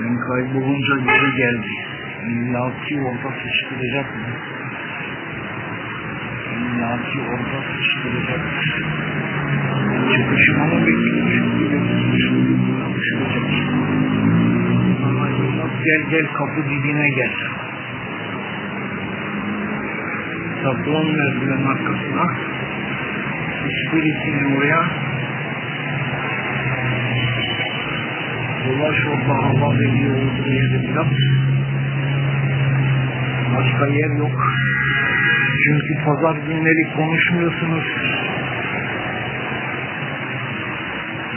Ben kaybolunca geri geldi. İllaki orada sıçtıracak mı? İllaki orada sıçtıracak. Çıkacak. Ama Yunus gel gel kapı dibine gel. Saklan merdiven arkasına. Hiçbir ikini oraya. Dolaş orada hava veriyor olduğu yerde biraz. Başka yer yok. Çünkü pazar günleri konuşmuyorsunuz.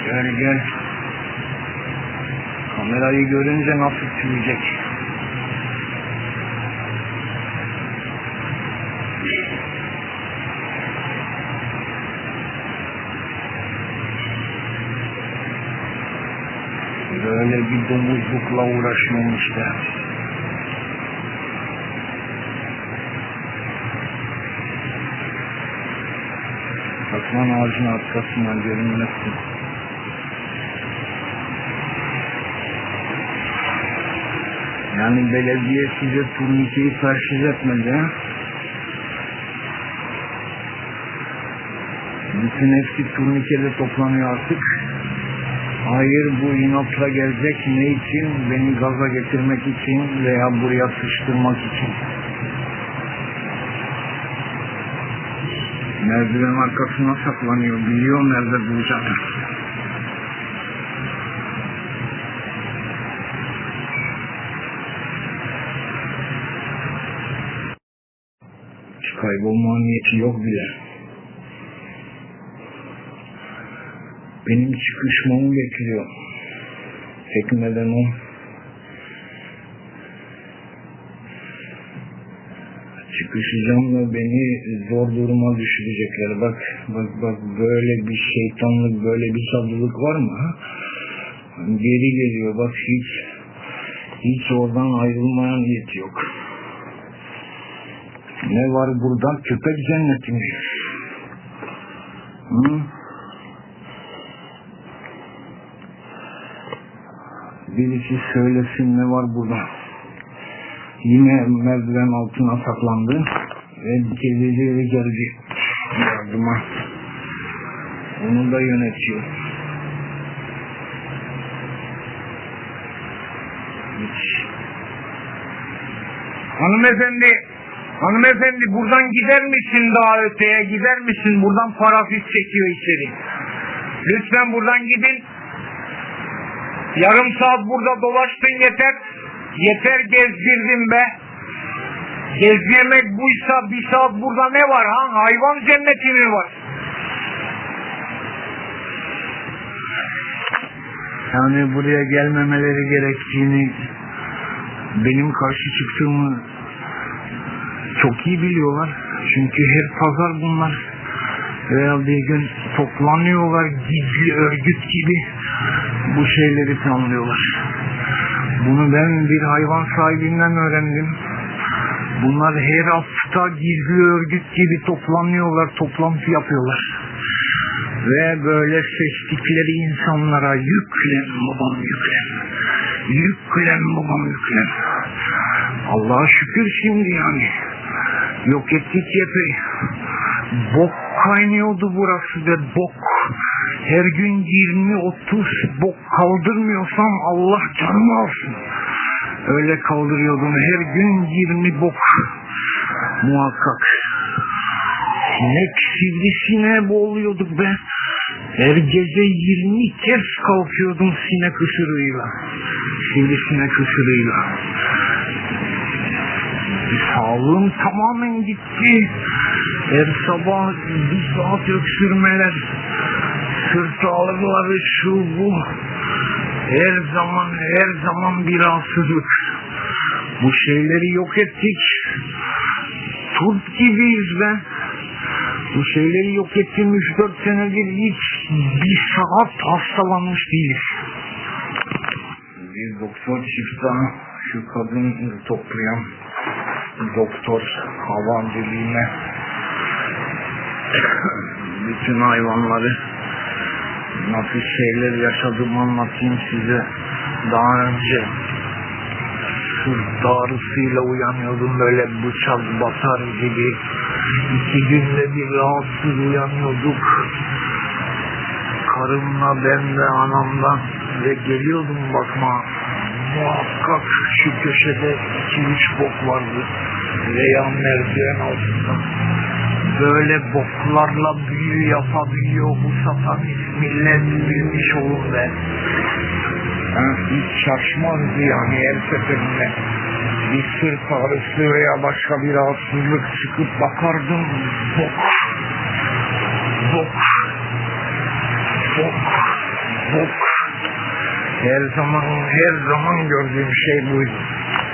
Gel gel. Kamerayı görünce nasıl tüyecek? Böyle bir domuzlukla uğraşıyorum işte. Saklan ağacın arkasından görünmesin. Yani belediye size turnikeyi taşız etmedi? Bütün hepsi turnikede toplanıyor artık. Hayır bu inatla gelecek ne için? Beni gaza getirmek için veya buraya sıçtırmak için. Merdiven arkasına saklanıyor. Biliyor nerede bulacağını. Kaybolma niyeti yok bile. Benim çıkışmamı bekliyor. Tekmeden o. Çıkışacağım da beni zor duruma düşürecekler. Bak, bak, bak böyle bir şeytanlık, böyle bir sabrılık var mı? Ha? Geri geliyor bak hiç, hiç oradan ayrılmaya niyet yok. Ne var burada? Köpek cenneti mi? Hı? Birisi söylesin ne var burada. Yine merdiven altına saklandı ve geceleri geldi yardıma. Onu da yönetiyor. Hiç. Hanımefendi, hanımefendi buradan gider misin daha öteye gider misin? Buradan parafis çekiyor içeri. Lütfen buradan gidin. Yarım saat burada dolaştın yeter. Yeter gezdirdin be. Gezdirmek buysa bir saat burada ne var ha? Hayvan cenneti mi var? Yani buraya gelmemeleri gerektiğini benim karşı çıktığımı çok iyi biliyorlar. Çünkü her pazar bunlar veya bir gün toplanıyorlar gizli örgüt gibi bu şeyleri planlıyorlar. Bunu ben bir hayvan sahibinden öğrendim. Bunlar her hafta gizli örgüt gibi toplanıyorlar, toplantı yapıyorlar. Ve böyle seçtikleri insanlara yüklen babam yüklen. Yüklen babam yüklen. Allah'a şükür şimdi yani. Yok ettik yepi. Bok kaynıyordu burası ve bok. Her gün 20-30 bok kaldırmıyorsam Allah canımı alsın. Öyle kaldırıyordum her gün 20 bok. Muhakkak. Sinek sivrisineğe boğuluyorduk be. Her gece 20 kez kalkıyordum sinek ısırığıyla. Sivrisinek ısırığıyla. Sağlığım tamamen gitti. Her sabah bir saat öksürmeler, sırt ağrıları şu bu. Her zaman her zaman bir rahatsızlık. Bu şeyleri yok ettik. Turp gibiyiz be. Bu şeyleri yok ettiğim 3-4 senedir hiç bir saat hastalanmış değiliz. Bir doktor çıktı şu kadın toplayan doktor hava deliğine bütün hayvanları nasıl şeyler yaşadığımı anlatayım size daha önce sırt ağrısıyla uyanıyordum böyle bıçak batar gibi. İki günde bir rahatsız uyanıyorduk. Karımla ben de anamdan ve geliyordum bakma. Muhakkak şu köşede iki üç bok vardı. Veya merdiven altında. Böyle boklarla büyü yapabiliyor bu satanist millet bilmiş olun be. Ha, hiç şaşmazdı yani her seferinde. Bir sırt ağrısı veya başka bir rahatsızlık çıkıp bakardım. Bok. Bok. Bok. Bok. Her zaman her zaman gördüğüm şey buydu.